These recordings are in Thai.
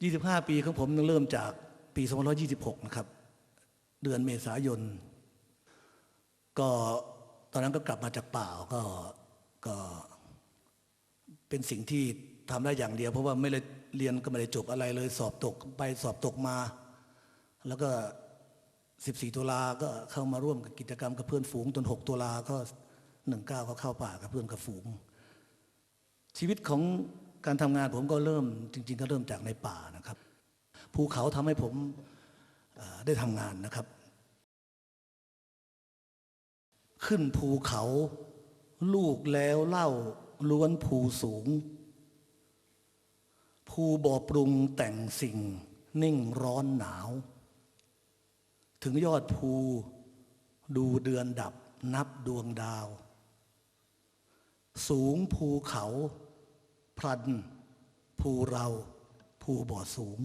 25 ปีของผมเริ่มจากปี2526 นะครับ เดือนเมษายน ก็ตอนนั้นก็กลับมาจากป่าก็ก็เป็นสิ่งที่ทำได้อย่างเดียว เพราะว่าไม่ได้เรียนก็ไม่ได้จบอะไรเลย สอบตกไปสอบตกมา แล้วก็ 14 ตุลาก็เข้ามาร่วมกับกิจกรรมกับเพื่อนฝูงจน6ตุลาก็ 19 ก็เข้าป่ากับเพื่อนกับฝูง ชีวิตของ การทำงานผมก็เริ่มจริง ๆ ก็เริ่มจากในป่านะครับ ภูเขาทำให้ผมได้ทำงานนะครับ ขึ้นภูเขาลูกแล้วเล่าล้วนภูสูง ภูบ่อปรุงแต่งสิ่ง นิ่งร้อนหนาว ถึงยอดภูดูเดือนดับนับดวงดาว สูงภูเขา พลันภูเราภูบ่อสูง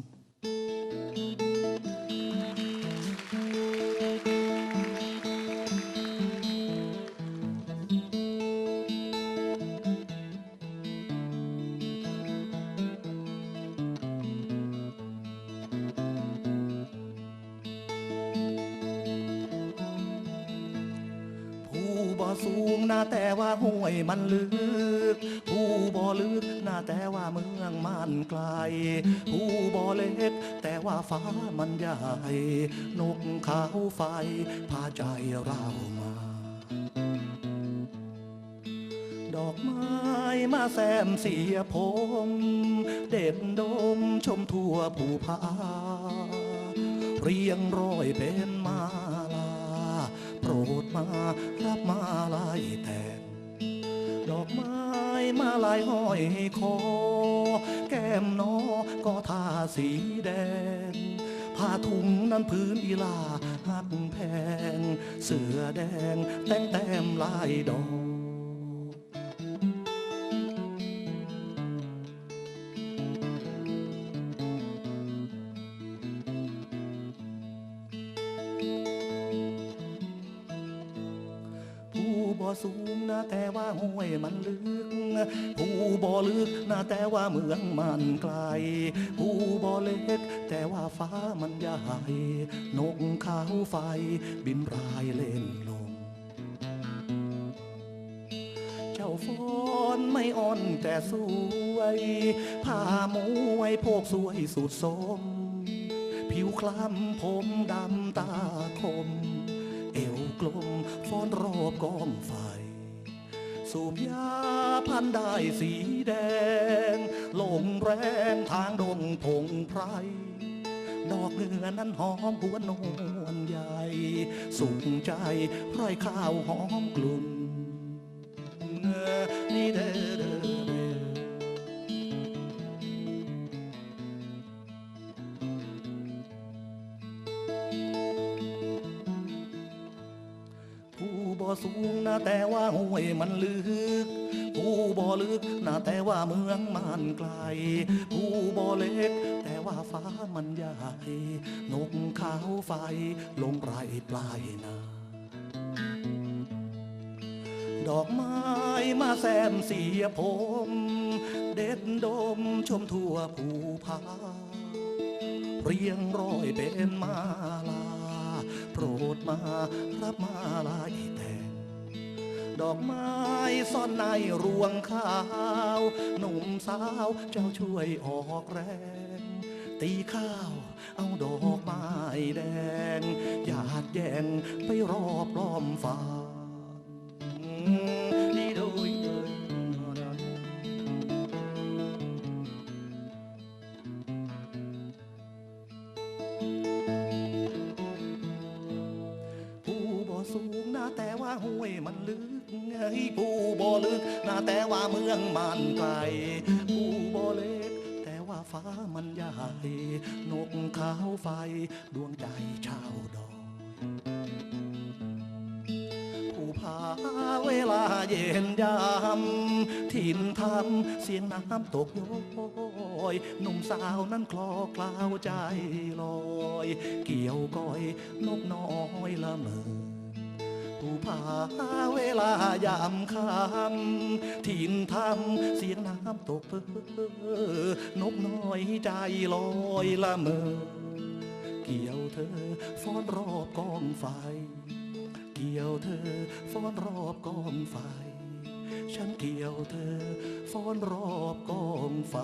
สูงนะแต่ว่าห้วยมันลึก ผู้บ่ลึกนะแต่ว่าเมืองมันไกล ผู้บ่เล็ก แต่ว่าฟ้ามันใหญ่ นกขาวไฟพาใจเรามา ดอกไม้มาแซมเสียผม เด็ดดมชมทั่วภูผาเรียงร้อยเป็นมาล มารับมาลายแต่ดอกไม้มาลายห้อยคอ แก้มนอก็ทาสีแดงผ้าถุงนั้นพื้นอีลาหักแพง เสือแดงแต่งแต้มลายดอก บ่สูงนะแต่ว่าห้วยมันลึก ผู้บ่อลึกนะแต่ว่าเมืองมันไกล ผู้บ่อเล็ก แต่ว่าฟ้ามันใหญ่นกขาวไฟ บินรายเล่นลงเจ้าฟ้อนไม่อ่อนแต่สวยผ้ามวยโพกสวยสุดสม ผิวคล้ำผมดำตาคม กองไฟ สูบยาพันได้สีแดง ลงแรงทางดงพงไพรดอกเนื้อนั้นหอมหวนนวลใหญ่สุขใจไร่ข้าวหอมกลุ่นเอ่อ บ่สูงนะแต่ว่าห้วยมันลึก ผู้บ่อลึกนะแต่ว่าเมืองมันไกล ผู้บ่อเล็ก แต่ว่าฟ้ามันใหญ่นกขาวไฟลงไรปลายนาดอกไม้มาแซมเสียผม เด็ดดมชมทั่วภูผาเรียงร้อยเป็นมาลา โปรดมารับมาลายแต่งดอกไม้ซ่อนในรวงข้าวหนุ่มสาวเจ้าช่วยออกแรง ตีข้าวเอาดอกไม้แดงหยาดแยงไปรอบล้อมฟ้า สูงนะแต่ว่าห้วยมันลึกไงผู้บ่ลึกนะแต่ว่าเมืองมันไกลผู้บ่เล็ก แต่ว่าฟ้ามันใหญ่นกขาวไฟดวงใจชาวดอยผู้พาเวลาเย็นยามถิ่นทำเสียงน้ำตกโย้อยหนุ่มสาวนั้นคลอคลาวใจลอย เกี่ยวก้อยนกน้อยละเมอ ผาเวลายามคำถิ่นทำเสียงน้ำตกเพ้อนกน้อยใจลอยละเมอ เกี่ยวเธอฟ้อนรอบกองไฟ เกี่ยวเธอฟ้อนรอบกองไฟ ฉันเกี่ยวเธอฟ้อนรอบกองไฟ